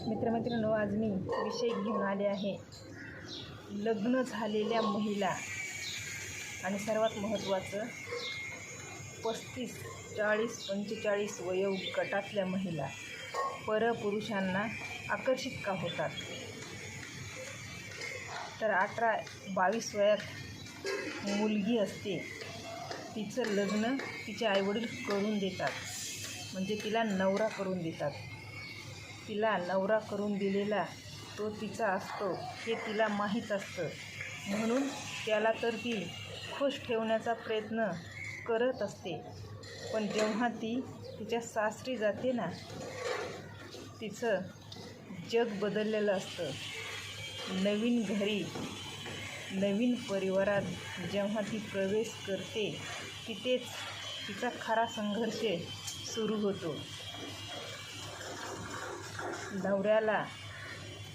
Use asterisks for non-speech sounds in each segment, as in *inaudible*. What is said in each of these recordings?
मित्रमैत्रिणींनो आज मी विषय घेऊन आले आहे. लग्न झालेल्या महिला आणि सर्वात महत्त्वाचं पस्तीस चाळीस पंचेचाळीस वयो गटातल्या महिला परपुरुषांना आकर्षित का होतात? तर अठरा बावीस वयात मुलगी असते तिचं लग्न तिचे आईवडील करून देतात. म्हणजे तिला नवरा करून देतात. तिला नवरा करून दिलेला तो तिचा असतो हे तिला माहीत असतं. म्हणून त्याला तर ती खुश ठेवण्याचा प्रयत्न करत असते. पण जेव्हा ती तिच्या सासरी जाते ना तिचं जग बदललेलं असतं. नवीन घरी नवीन परिवारात जेव्हा ती प्रवेश करते तिथेच तिचा खरा संघर्ष सुरू होतो. नवऱ्याला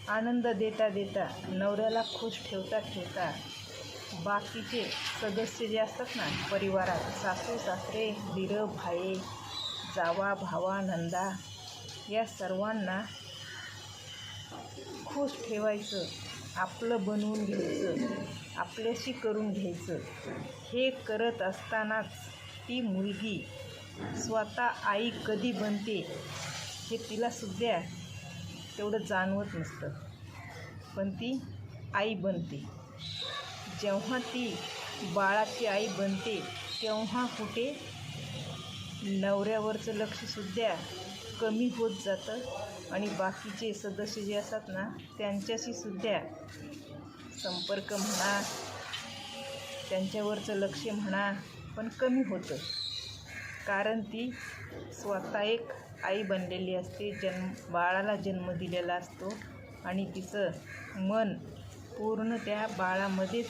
आनंद देता देता नवऱ्याला खुश ठेवता ठेवता बाकीचे सदस्य जे असतात ना परिवारात सासू सासरे दीर भाये जावा भावा नंदा या सर्वांना खुश ठेवायचं आपलं बनवून घ्यायचं आपल्याशी करून घ्यायचं. हे करत असतानाच ती मुलगी स्वतः आई कधी बनते हे तिलासुद्धा तेवढं जाणवत नसतं. पण ती आई बनते. जेव्हा ती बाळाची आई बनते तेव्हा कुठे? नवऱ्यावरचं लक्षसुद्धा कमी होत जातं आणि बाकीचे सदस्य जे असतात ना त्यांच्याशी सुद्धा संपर्क म्हणा त्यांच्यावरचं लक्ष म्हणा पण कमी होतं. कारण ती स्वतः एक आई बनलेली असते जन्म बाळाला जन्म दिलेला असतो आणि तिचं मन पूर्ण त्या बाळामध्येच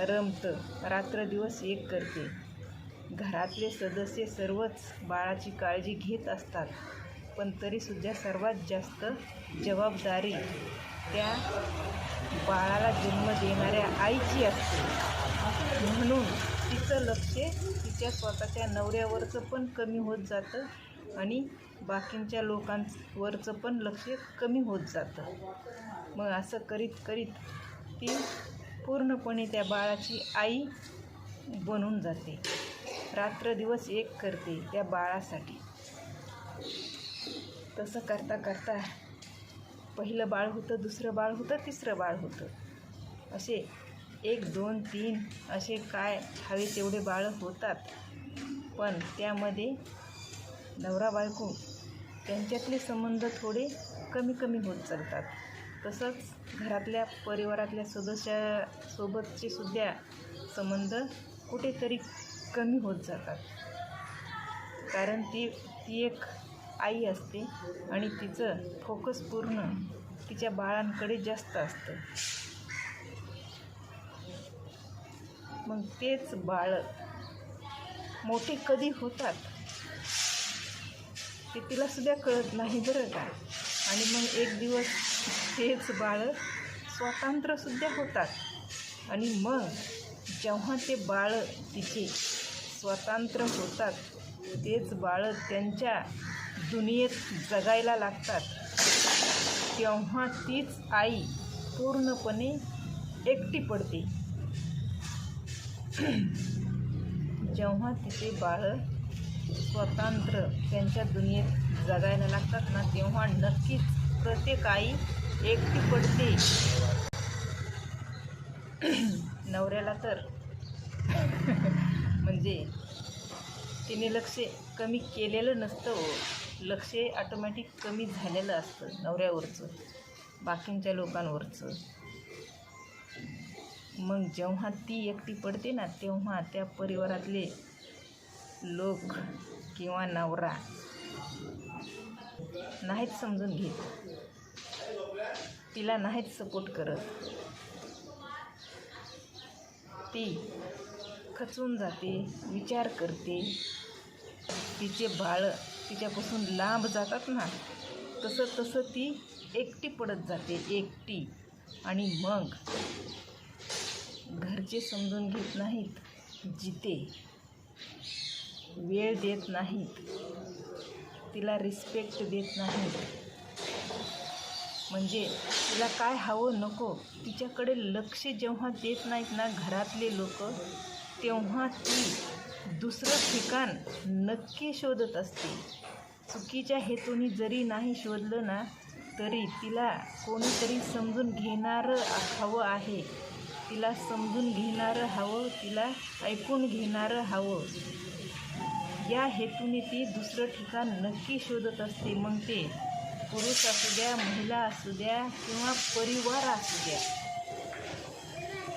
रमतं. रात्रदिवस एक करते. घरातले सदस्य सर्वच बाळाची काळजी घेत असतात पण तरीसुद्धा सर्वात जास्त जबाबदारी त्या बाळाला जन्म देणाऱ्या आईची असते. म्हणून तिचं लक्ष तिच्या स्वतःच्या नवऱ्यावरचं पण कमी होत जातं. आणि बाकींच्या लोकांवरचं पण लक्ष कमी होत जातं. मग असं करीत करीत ती पूर्णपणे त्या बाळाची आई बनून जाते. रात्रदिवस एक करते त्या बाळासाठी. तसं करता करता पहिलं बाळ होतं दुसरं बाळ होतं तिसरं बाळ होतं. असे एक दोन तीन असे काय हवे तेवढे बाळं होतात. पण त्यामध्ये नवरा बायको त्यांच्यातले संबंध थोडे कमी कमी होत चालतात. तसंच घरातल्या परिवारातल्या सदस्यासोबतचे सुद्धा संबंध कुठेतरी कमी होत जातात. कारण ती ती एक आई असते आणि तिचं फोकस पूर्ण तिच्या बाळांकडे जास्त असतं. मग तेच बाळ मोठे कधी होतात? ते तिलासुद्धा कळत नाही बरं का. आणि मग एक दिवस तेच बाळं स्वातंत्र्यसुद्धा होतात. आणि मग जेव्हा ते बाळं तिचे स्वतंत्र होतात तेच बाळं त्यांच्या दुनियेत जगायला लागतात. तेव्हा तीच आई पूर्णपणे एकटी पडते. जेव्हा तिचे बाळं स्वतंत्र त्यांच्या दुनियेत जगायला लागतात ना तेव्हा नक्कीच प्रत्येक आई एकटी पडते. नवऱ्याला तर *laughs* म्हणजे तिने लक्ष कमी केलेलं नसतं हो. लक्ष ऑटोमॅटिक कमी झालेलं असतं नवऱ्यावरचं बाकींच्या लोकांवरचं. मग जेव्हा ती एकटी पडते ना तेव्हा त्या परिवारातले लोक किंवा नवरा नाहीत समजून घेत. तिला नाहीत सपोर्ट करत. ती खचून जाते विचार करते. तिचे बाळं तिच्यापासून लांब जातात ना तसं तसं ती एकटी पडत जाते एकटी. आणि मग घरचे समजून घेत नाहीत जिते. वेळ देत नाहीत तिला रिस्पेक्ट देत नाहीत म्हणजे तिला काय हवं नको. तिच्याकडे लक्ष जेव्हा देत नाहीत ना घरातले लोक तेव्हा ती दुसरं ठिकाण नक्की शोधत असते. चुकीच्या हेतूने जरी नाही शोधलं ना तरी तिला कोणीतरी समजून घेणारं हवं आहे. तिला समजून घेणारं हवं तिला ऐकून घेणारं हवं. या हेतूने ती दुसरं ठिकाण नक्की शोधत असते. मग ते पुरुष असू द्या महिला असू द्या किंवा परिवार असू द्या.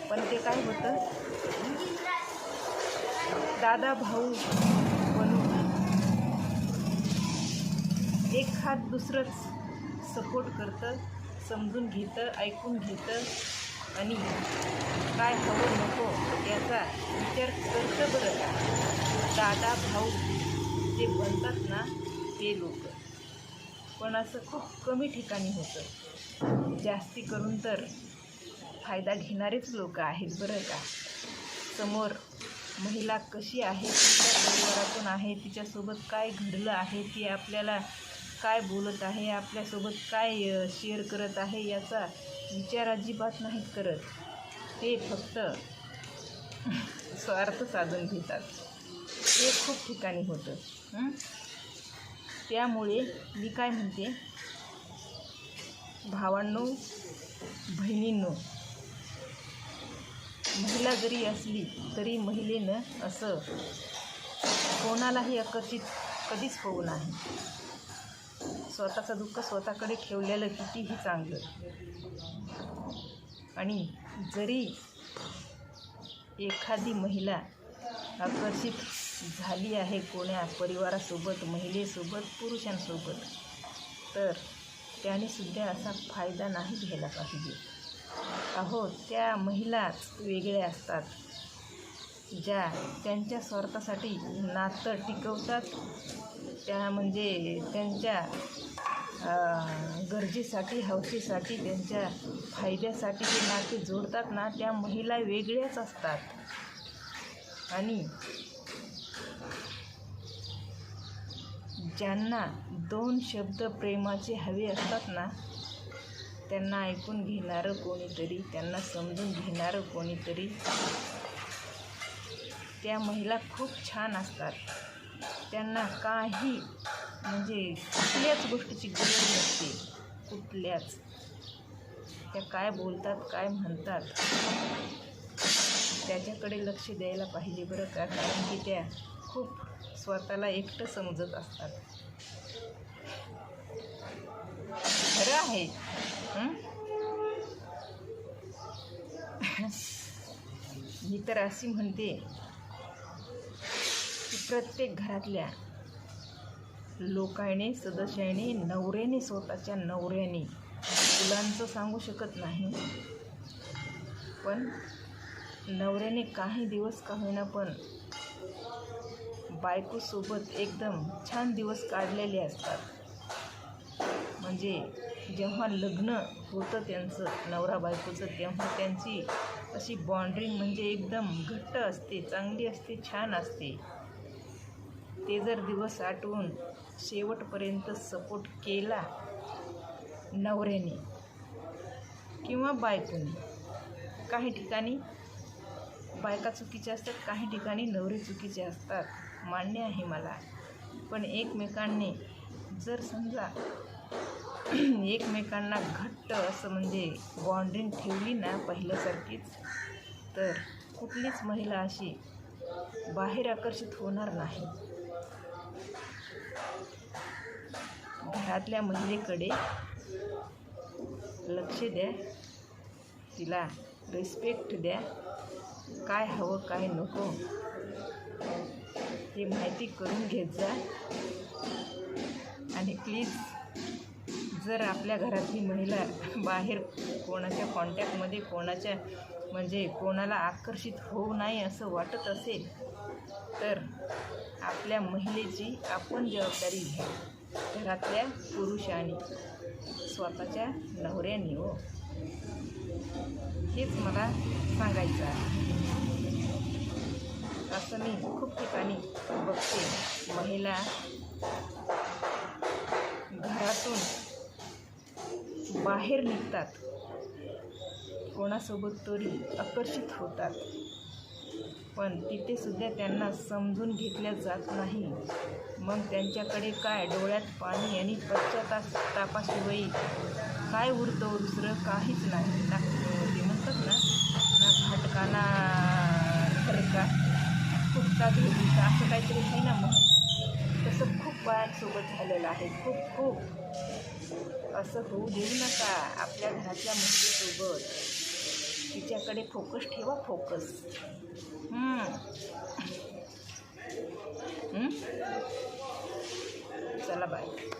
पण ते काय होतं? दादा भाऊ बनून एक हात दुसरंच सपोर्ट करतं समजून घेतं ऐकून घेतं. आणि काय हवं नको याचा विचार करतं बरं का? दादा भाऊ जे बनतात ना ते लोक. पण असं खूप कमी ठिकाणी होतं. जास्ती करून तर फायदा घेणारेच लोक आहेत बरं का? समोर महिला कशी आहे तिच्या परिवारातून आहे तिच्यासोबत काय घडलं आहे ती आपल्याला काय बोलत आहे आपल्यासोबत काय शेअर करत आहे याचा विचार अजिबात नाहीत करत. ते फक्त स्वार्थ साधून घेतात. ते खूप ठिकाणी होतं. त्यामुळे मी काय म्हणते? भावांनो बहिणींनो महिला जरी असली तरी महिलेनं असं कोणालाही आकर्षित कधीच होऊ नाही. स्वतःचं दुःख स्वतःकडे ठेवलेलं कितीही चांगलं. आणि जरी एखादी महिला आकर्षित झाली आहे कोण्या परिवारासोबत महिलेसोबत पुरुषांसोबत तर त्याने सुद्धा असा फायदा नाही घ्यायला पाहिजे. अहो त्या महिलाच वेगळ्या असतात ज्या त्यांच्या स्वार्थासाठी नातं टिकवतात. त्या म्हणजे त्यांच्या गरजेसाठी हौसेसाठी त्यांच्या फायद्यासाठी जे नाते जोडतात ना त्या महिला वेगळ्याच असतात. आणि ज्यांना दोन शब्द प्रेमाचे हवे असतात ना त्यांना ऐकून घेणारं कोणीतरी त्यांना समजून घेणारं कोणीतरी त्या महिला खूप छान असतात. त्यांना काही म्हणजे कुठल्याच गोष्टीची गरज नसते. कुठल्याच. त्या काय बोलतात काय म्हणतात त्याच्याकडे लक्ष द्यायला पाहिजे बरं का? कारण की त्या खूप स्वतःला एकटं समजत असतात. खरं आहे. मी तर अशी म्हणते की प्रत्येक घरातल्या लोकायने सदस्याने नवऱ्याने स्वतःच्या नवऱ्याने. मुलांचं सांगू शकत नाही. पण नवऱ्याने काही दिवस का होईना पण बायकोसोबत एकदम छान दिवस काढलेले असतात. म्हणजे जेव्हा लग्न होतं त्यांचं नवरा बायकोचं तेव्हा त्यांची अशी बॉन्ड्रिंग म्हणजे एकदम घट्ट असते चांगली असते छान असते. ते जर दिवस आठवून शेवटपर्यंत सपोर्ट केला नवऱ्याने किंवा बायकोने काही ठिकाणी बायका चुकीच्या असतात काही ठिकाणी नवरे चुकीचे असतात मान्य आहे मला. पण एकमेकांनी जर समजा *clears throat* एकमेकांना घट्ट असं म्हणजे बॉन्डिंग ठेवली ना पहिल्यासारखीच तर कुठलीच महिला अशी बाहेर आकर्षित होणार नाही. घरातल्या महिलेकडे लक्ष द्या. तिला रिस्पेक्ट द्या. काय हवं काय नको हे माहिती करून घेत जा. आणि प्लीज जर आपल्या घरातली महिला बाहेर कोणाच्या कॉन्टॅक्टमध्ये कोणाच्या म्हणजे कोणाला आकर्षित होऊ नाही असं वाटत असेल तर आपल्या महिलेची आपण जबाबदारी घ्या. घरातल्या पुरुषांनी स्वतःच्या नवऱ्याने हो. हेच मला सांगायचं आहे. असं मी खूप ठिकाणी बघते. महिला घरातून बाहेर निघतात. कोणासोबत तरी आकर्षित होतात. पण तिथेसुद्धा त्यांना समजून घेतल्या जात नाही. मग त्यांच्याकडे काय? डोळ्यात पाणी आणि पश्चातापाशिवाय काय उरतं? दुसरं काहीच नाही. ते म्हणतात ना ना फाटकाना खरका फुटका धोबीचा असं काहीतरी आहे ना मग? तसं खूप बायांसोबत झालेलं आहे. खूप खूप. असं होऊ देऊ नका आपल्या घरातल्या महिलेसोबत तिच्याकडे फोकस ठेवा फोकस. चला बाय.